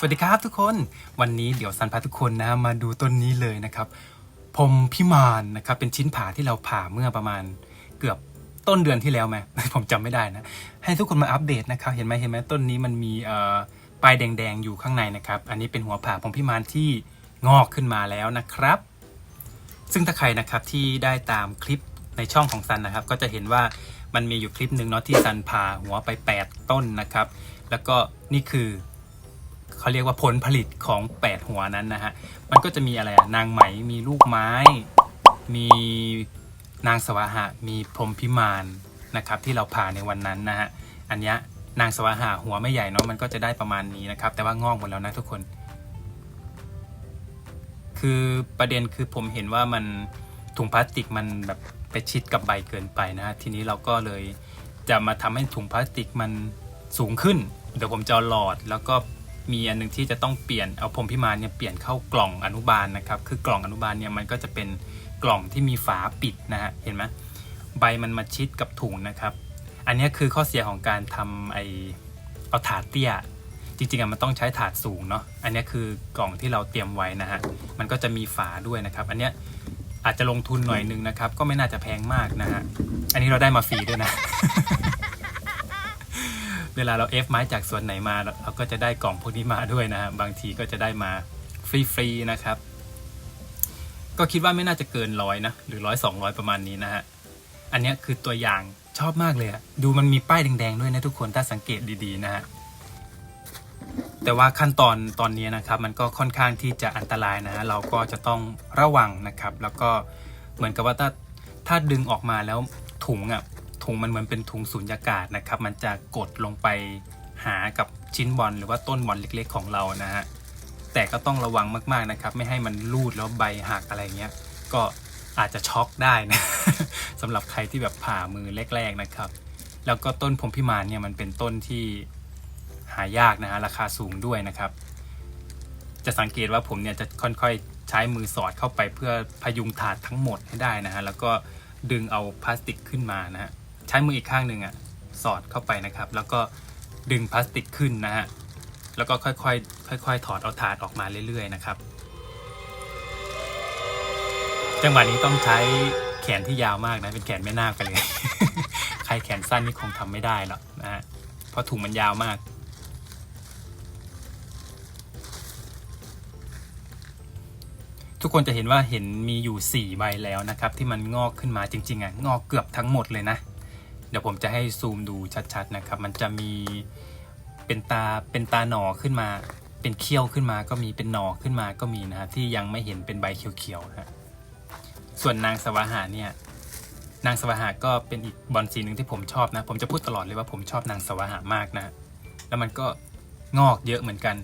สวัสดีครับทุกคนวันนี้เดี๋ยวซันพาทุกคนนะมาดูต้นนี้เลยนะครับพรมพิมานนะครับเป็นชิ้นผ่าที่เราผ่าเมื่อประมาณเกือบต้นเดือนที่แล้วไหมผมจำไม่ได้นะ ให้ทุกคนมาอัปเดตนะครับเห็นไหมเห็นไหมต้นนี้มันมีปลายแดงๆอยู่ข้างในนะครับ อันนี้เป็นหัวผ่าพรมพิมานที่งอกขึ้นมาแล้วนะครับ ซึ่งถ้าใครนะครับที่ได้ตามคลิปในช่องของซันนะครับ ก็จะเห็นว่ามันมีอยู่คลิปหนึ่งเนาะที่ซันผ่าหัวไป 8 ต้นนะครับ แล้วก็นี่คือ เขาเรียกว่าผลผลิตของ 8 หัวนั้นนะฮะ มันก็จะมีอะไรอะนางไหม มีลูกไม้ มีนางสวาหะ มีพรมพิมานนะครับที่เราผ่าในวันนั้นนะฮะ อันนี้นางสวาหะหัวไม่ใหญ่เนาะมันก็จะได้ประมาณนี้นะครับ แต่ว่างอกหมดแล้วนะทุกคน คือประเด็นคือผมเห็นว่ามันถุงพลาสติกมันแบบไปชิดกับใบเกินไปนะฮะ ทีนี้เราก็เลยจะมาทำให้ถุงพลาสติกมันสูงขึ้น เดี๋ยวผมจะหลอดแล้วก็ มีอันหนึงที่จะต้องเปลี่ยนเอาพรมพิมานเนี่ยเปลี่ยนเข้ากล่องอนุบาลนะครับคือกล่องอนุบาลเนี่ยมันก็จะเป็นกล่องที่มีฝาปิดนะฮะเห็นไหมใบมันมาชิดกับถุงนะครับ อันนี้คือข้อเสียของการทำไอเอาถาดเตี้ย จริงๆอะมันต้องใช้ถาดสูงเนาะอันนี้คือกล่องที่เราเตรียมไว้นะฮะมันก็จะมีฝาด้วยนะครับ อันนี้อาจจะลงทุนหน่อยนึงนะครับ ก็ไม่น่าจะแพงมากนะฮะอันนี้เราได้มาฟรีด้วยนะ เวลาเราเอฟไม้จากส่วนไหนมา เราก็จะได้กล่องพวกนี้มาด้วยนะฮะบางทีก็จะได้มาฟรีๆนะครับ ก็คิดว่าไม่น่าจะเกินร้อยนะหรือร้อยสองร้อยประมาณนี้นะฮะอันนี้คือตัวอย่างชอบมากเลยอะดูมันมีป้ายแดงๆด้วยนะทุกคนถ้าสังเกตดีๆนะฮะแต่ว่าขั้นตอนตอนนี้นะครับมันก็ค่อนข้างที่จะอันตรายนะฮะเราก็จะต้องระวังนะครับ แล้วก็เหมือนกับว่าถ้าถ้าดึงออกมาแล้วถุงอะ ถุงมันเหมือนเป็นถุงสูญญากาศนะครับ มันจะกดลงไปหากับชิ้นบอลหรือว่าต้นบอลเล็กๆของเรานะฮะแต่ก็ต้องระวังมากๆนะครับ ไม่ให้มันลูดแล้วใบหักอะไรเงี้ยก็อาจจะช็อกได้นะสำหรับใครที่แบบผ่ามือแรกๆนะครับ แล้วก็ต้นพรมพิมานเนี่ยมันเป็นต้นที่หายากนะฮะราคาสูงด้วยนะครับ จะสังเกตว่าผมเนี่ยจะค่อยๆใช้มือสอดเข้าไปเพื่อพยุงถาดทั้งหมดให้ได้นะฮะแล้วก็ดึงเอาพลาสติกขึ้นมานะฮะ ใช้มืออีกข้างหนึ่งอะสอดเข้าไปนะครับ แล้วก็ดึงพลาสติกขึ้นนะฮะแล้วก็ค่อยๆค่อย ๆ ถอดเอาถาดออกมาเรื่อย ๆ นะครับ จังหวะนี้ต้องใช้แขนที่ยาวมากนะเป็นแขนไม่น่าไปเลย ใครแขนสั้นนี่คงทำไม่ได้หรอกนะฮะเพราะถุงมันยาวมากทุกคนจะเห็นว่าเห็นมีอยู่ 4 ใบแล้วนะครับ ที่มันงอกขึ้นมาจริงๆอะงอกเกือบทั้งหมดเลยนะ เดี๋ยวผมจะให้ซูมดูชัดๆนะครับ มันจะมีเป็นตาเป็นตาหนอขึ้นมา เป็นเขี้ยวขึ้นมาก็มีเป็นหนอขึ้นมาก็มีนะฮะที่ยังไม่เห็นเป็นใบเขียวๆฮะส่วนนางสวาหาเนี่ยนางสวาหาก็เป็นอีกบอลสีหนึ่งที่ผมชอบนะ ผมจะพูดตลอดเลยว่าผมชอบนางสวาหามากนะ แล้วมันก็งอกเยอะเหมือนกัน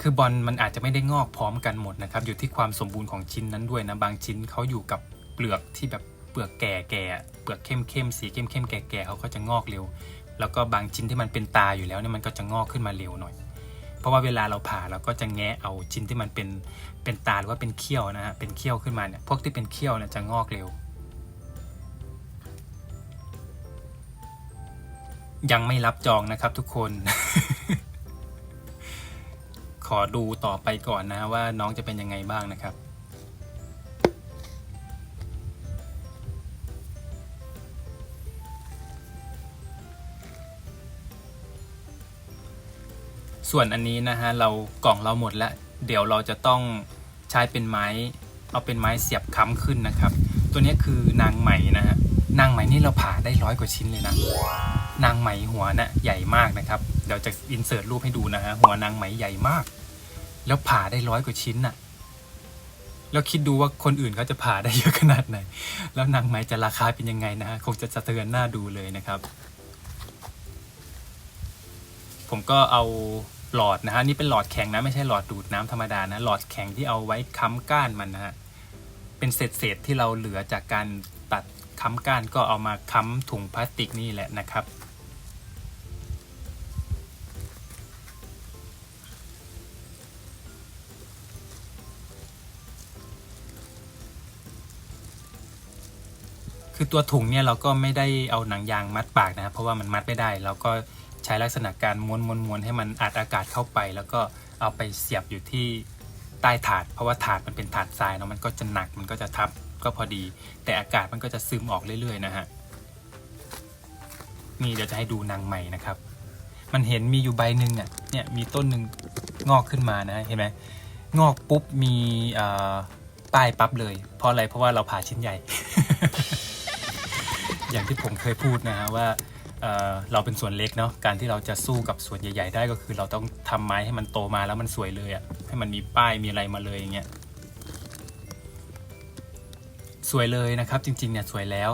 คือบอลมันอาจจะไม่ได้งอกพร้อมกันหมดนะครับ อยู่ที่ความสมบูรณ์ของชิ้นนั้นด้วยนะ บางชิ้นเขาอยู่กับเปลือกที่แบบ ปลือกแก่แก่เปลือกเข้มเข้มสีเข้มเข้มแก่แก่เขาก็จะงอกเร็ว แล้วก็บางชิ้นที่มันเป็นตาอยู่แล้วเนี่ยมันก็จะงอกขึ้นมาเร็วหน่อย เพราะว่าเวลาเราผ่าเราก็จะแงะเอาชิ้นที่มันเป็นเป็นตาหรือว่าเป็นเขี้ยวนะฮะเป็นเขี้ยวขึ้นมาเนี่ยพวกที่เป็นเขี้ยวเนี่ยจะงอกเร็ว ยังไม่รับจองนะครับทุกคน ขอดูต่อไปก่อนนะว่าน้องจะเป็นยังไงบ้างนะครับ ส่วนอันนี้นะฮะเรากล่องเราหมดแล้ว เดี๋ยวเราจะต้องใช้เป็นไม้ เอาเป็นไม้เสียบค้ำขึ้นนะครับ ตัวนี้คือนางไหมนะฮะนางไหมนี่เราผ่าได้ร้อยกว่าชิ้นเลยนะนางไหมหัวนะ่ะใหญ่มากนะครับเดี๋ยวจะอินเสิร์ตรูปให้ดูนะฮะหัวนางไหมใหญ่มาก แล้วผ่าได้ร้อยกว่าชิ้นน่ะแล้วคิดดูว่าคนอื่นเขาจะผ่าได้เยอะขนาดไหน แล้วนางไหมจะราคาเป็นยังไงนะฮะคงจะสะเทือนหน้าดูเลยนะครับ ผมก็เอา หลอดนะฮะนี่เป็นหลอดแข็งนะไม่ใช่หลอดดูดน้ำธรรมดานะหลอดแข็งที่เอาไว้ค้ำก้านมันนะฮะเป็นเศษเศษๆที่เราเหลือจากการตัดค้ำก้านก็เอามาค้ำถุงพลาสติกนี่แหละนะครับคือตัวถุงเนี่ยเราก็ไม่ได้เอาหนังยางมัดปากนะครับเพราะว่ามันมัดไม่ได้เราก็ ใช้ลักษณะการม้วนม้วนม้วนให้มันอัดอากาศเข้าไป แล้วก็เอาไปเสียบอยู่ที่ใต้ถาด เพราะว่าถาดมันเป็นถาดทรายเนาะมันก็จะหนักมันก็จะทับก็พอดี แต่อากาศมันก็จะซึมออกเรื่อยๆนะฮะนี่เดี๋ยวจะให้ดูนางใหม่นะครับ มันเห็นมีอยู่ใบหนึ่งอะเนี่ยมีต้นหนึ่งงอกขึ้นมานะเห็นไหมงอกปุ๊บมีอ่อป้ายปั๊บเลย เพราะอะไรเพราะว่าเราผ่าชิ้นใหญ่ อย่างที่ผมเคยพูดนะฮะว่า เเราเป็นส่วนเล็กเนาะการที่เราจะสู้กับส่วนใหญ่ ๆ ได้ก็คือ เราต้องทำไม้ให้มันโตมาแล้วมันสวยเลยอะ่ะให้มันมีป้ายมีอะไรมาเลยอย่างเงี้ยสวยเลยนะครับ จริงๆเนี่ยสวยแล้ว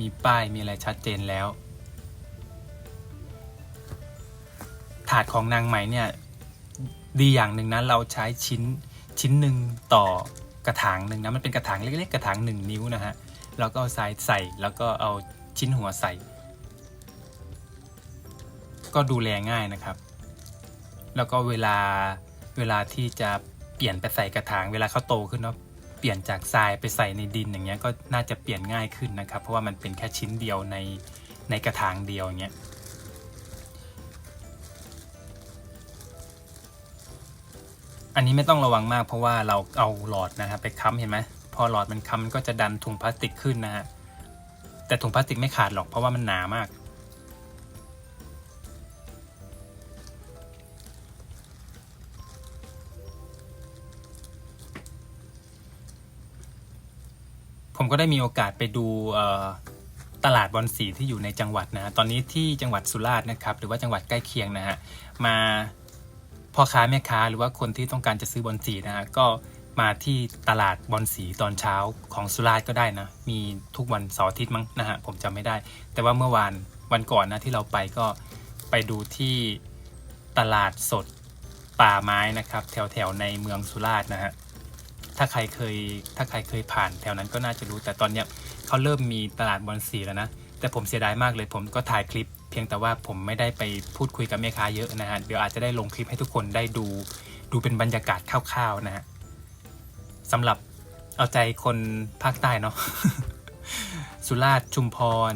มีป้ายมีอะไรชัดเจนแล้ว ถาดของนางไหมเนี่ยดีอย่างหนึ่งนะเราใช้ชิ้นชิ้นหนึ่งต่อกระถางหนึ่งนะมันเป็นกระถางเล็กๆ กระถางหนึ่งนิ้วนะฮะแล้วก็เอาทรายใส่แล้วก็เอาชิ้นหัวใส่ ก็ดูแลง่ายนะครับ แล้วก็เวลาเวลาที่จะเปลี่ยนไปใส่กระถางเวลาเขาโตขึ้นเนาะเปลี่ยนจากทรายไปใส่ในดินอย่างเงี้ยก็น่าจะเปลี่ยนง่ายขึ้นนะครับ เพราะว่ามันเป็นแค่ชิ้นเดียวในในกระถางเดียวอย่างเงี้ยอันนี้ไม่ต้องระวังมากเพราะว่าเราเอาหลอดนะครับไปค้ำเห็นไหมพอหลอดมันค้ำมันก็จะดันถุงพลาสติกขึ้นนะฮะแต่ถุงพลาสติกไม่ขาดหรอกเพราะว่ามันหนามาก ผมก็ได้มีโอกาสไปดูตลาดบอลสีที่อยู่ในจังหวัดนะตอนนี้ที่จังหวัดสุราษฎร์นะครับ หรือว่าจังหวัดใกล้เคียงนะฮะมาพ่อค้าแม่ค้าหรือว่าคนที่ต้องการจะซื้อบอลสีนะฮะก็มาที่ตลาดบอลสีตอนเช้าของสุราษฎร์ก็ได้นะ มีทุกวันเสาร์อาทิตย์มั้งนะฮะผมจำไม่ได้ แต่ว่าเมื่อวานวันก่อนนะที่เราไปก็ไปดูที่ตลาดสดป่าไม้นะครับ แถวแถวในเมืองสุราษฎร์นะฮะ ถ้าใครเคยถ้าใครเคยผ่านแถวนั้นก็น่าจะรู้แต่ตอนเนี้ยเขาเริ่มมีตลาดบอลสีแล้วนะ แต่ผมเสียดายมากเลย ผมก็ถ่ายคลิป เพียงแต่ว่าผมไม่ได้ไปพูดคุยกับแม่ค้าเยอะนะฮะเดี๋ยวอาจจะได้ลงคลิปให้ทุกคนได้ดู ดูเป็นบรรยากาศคร่าวๆนะฮะสำหรับเอาใจคนภาคใต้เนาะสุราษฎร์ชุมพร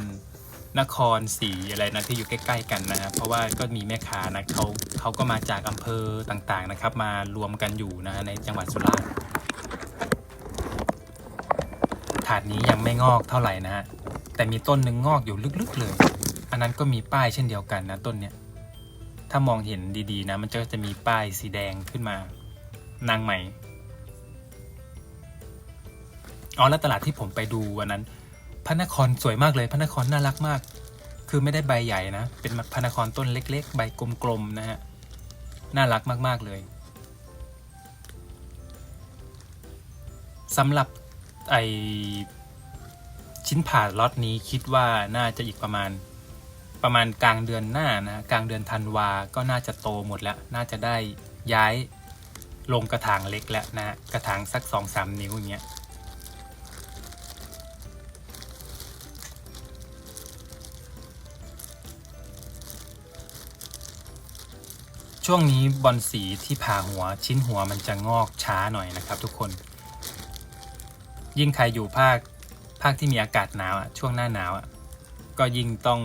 นครศรีอะไรนะที่อยู่ใกล้ ๆ กันนะฮะเพราะว่าก็มีแม่ค้านะเขาเขาก็มาจากอำเภอต่างๆนะครับ มารวมกันอยู่นะฮะในจังหวัดสุราษฎร์ ถาดนี้ยังไม่งอกเท่าไหร่นะฮะ แต่มีต้นหนึ่งงอกอยู่ลึกๆเลย อันนั้นก็มีป้ายเช่นเดียวกันนะต้นเนี้ย ถ้ามองเห็นดีๆนะ มันจะจะมีป้ายสีแดงขึ้นมา นางใหม่อ๋อ แล้วตลาดที่ผมไปดูวันนั้น พระนครสวยมากเลย พระนครน่ารักมาก คือไม่ได้ใบใหญ่นะ เป็นพระนครต้นเล็ก ๆ ใบกลมๆนะฮะ น่ารักมากๆเลยสำหรับ ไอชิ้นผ่าล็อตนี้คิดว่าน่าจะอีกประมาณประมาณกลางเดือนหน้านะกลางเดือนธันวาก็น่าจะโตหมดแล้ว น่าจะได้ย้ายลงกระถางเล็กแล้วนะกระถางสักสองสามนิ้วอย่างเงี้ยช่วงนี้บอลสีที่ผ่าหัวชิ้นหัวมันจะงอกช้าหน่อยนะครับทุกคน ยิ่งใครอยู่ภาคภาคที่มีอากาศหนาวอะช่วงหน้าหนาวอะก็ยิ่งต้อง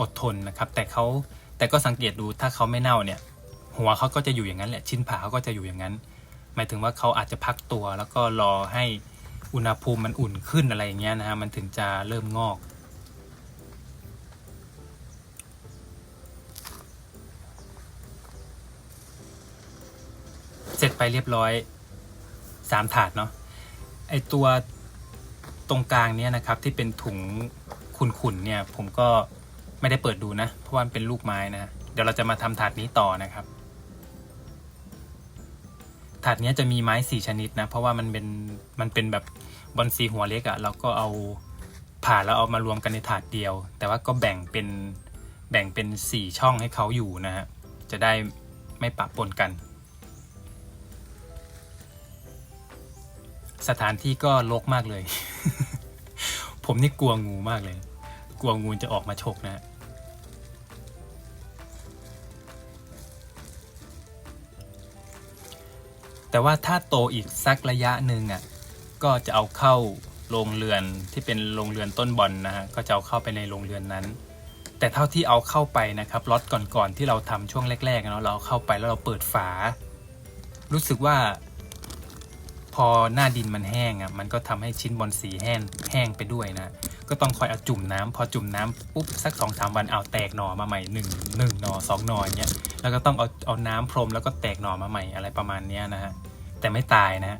อดทนนะครับ แต่เขาแต่ก็สังเกตดูถ้าเขาไม่เน่าเนี่ย หัวเขาก็จะอยู่อย่างนั้นแหละชิ้นผ่าเขาก็จะอยู่อย่างนั้น หมายถึงว่าเขาอาจจะพักตัว แล้วก็รอให้อุณหภูมิมันอุ่นขึ้นอะไรอย่างเงี้ยนะฮะมันถึงจะเริ่มงอก เสร็จไปเรียบร้อยสามถาดเนาะ ไอตัวตรงกลางเนี่ยนะครับที่เป็นถุงขุ่นๆเนี่ยผมก็ไม่ได้เปิดดูนะ เพราะว่ามันเป็นลูกไม้นะ เดี๋ยวเราจะมาทำถาดนี้ต่อนะครับ ถาดนี้จะมีไม้สี่ชนิดนะ เพราะว่ามันเป็นมันเป็นแบบบอลสีหัวเล็กอะ่ะเราก็เอาผ่าแล้วเอามารวมกันในถาดเดียว แต่ว่าก็แบ่งเป็นแบ่งเป็นสี่ช่องให้เขาอยู่นะฮะจะได้ไม่ปะปนกัน สถานที่ก็รกมากเลย ผมนี่กลัวงูมากเลย กลัวงูจะออกมาฉกนะแต่ว่าถ้าโตอีกสักระยะหนึ่งอะก็จะเอาเข้าโรงเรือนที่เป็นโรงเรือนต้นบอลนะฮะก็จะเอาเข้าไปในโรงเรือนนั้น แต่เท่าที่เอาเข้าไปนะครับล็อตก่อนๆที่เราทำช่วงแรกๆเนาะเราเข้าไปแล้วเราเปิดฝา รู้สึกว่า พอหน้าดินมันแห้งอะมันก็ทำให้ชิ้นบอลสีแห้งแห้งไปด้วยนะ ก็ต้องคอยเอาจุ่มน้ำพอจุ่มน้ำปุ๊บสักสองสามวันเอาแตกหน่อมาใหม่หนึ่งหนึ่งหน่อสองหน่ออย่างเงี้ยแล้วก็ต้องเอาเอาน้ำพรมแล้วก็แตกหน่อมาใหม่อะไรประมาณเนี้ยนะฮะแต่ไม่ตายนะ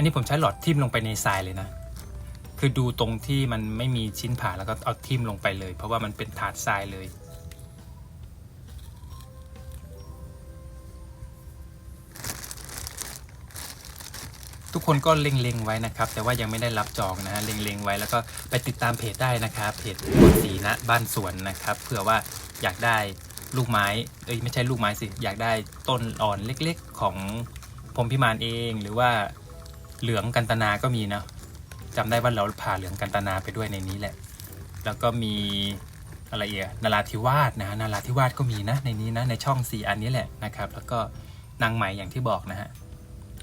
อันนี้ผมใช้หลอดทิ่มลงไปในทรายเลยนะ คือดูตรงที่มันไม่มีชิ้นผ่าแล้วก็เอาทิ่มลงไปเลย เพราะว่ามันเป็นถาดทรายเลยทุกคนก็เล็งๆไว้นะครับ แต่ว่ายังไม่ได้รับจองนะฮะเล็งๆไว้แล้วก็ไปติดตามเพจได้นะครับเพจบนสีนะบ้านสวนนะครับเผื่อว่าอยากได้ลูกไม้เอ้ยไม่ใช่ลูกไม้สิอยากได้ต้นอ่อนเล็กๆ ของพรมพิมานเอง หรือว่า เหลืองกันตนาก็มีนะจำได้ว่าเราผ่าเหลืองกันตนาไปด้วยในนี้แหละ แล้วก็มีอะไรเอียนาราธิวาสนะฮะนาราธิวาสก็มีนะในนี้นะในช่องสี่อันนี้แหละนะครับ แล้วก็นางไหมอย่างที่บอกนะฮะ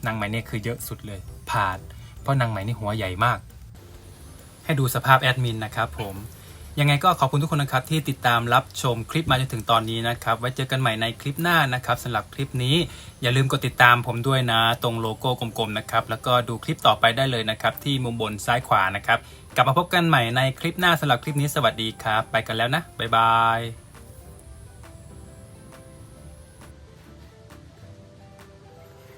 นางไหมเนี่ยคือเยอะสุดเลยผ่าเพราะนางไหมนี่หัวใหญ่มาก ให้ดูสภาพแอดมินนะครับผม ยังไงก็ขอบคุณทุกคนนะครับที่ติดตามรับชมคลิปมาจนถึงตอนนี้นะครับ ไว้เจอกันใหม่ในคลิปหน้านะครับสำหรับคลิปนี้ อย่าลืมกดติดตามผมด้วยนะ ตรงโลโก้กลมๆนะครับแล้วก็ดูคลิปต่อไปได้เลยนะครับที่มุมบนซ้ายขวานะครับกลับมาพบกันใหม่ในคลิปหน้าสำหรับคลิปนี้สวัสดีครับ ไปกันแล้วนะบ๊ายบาย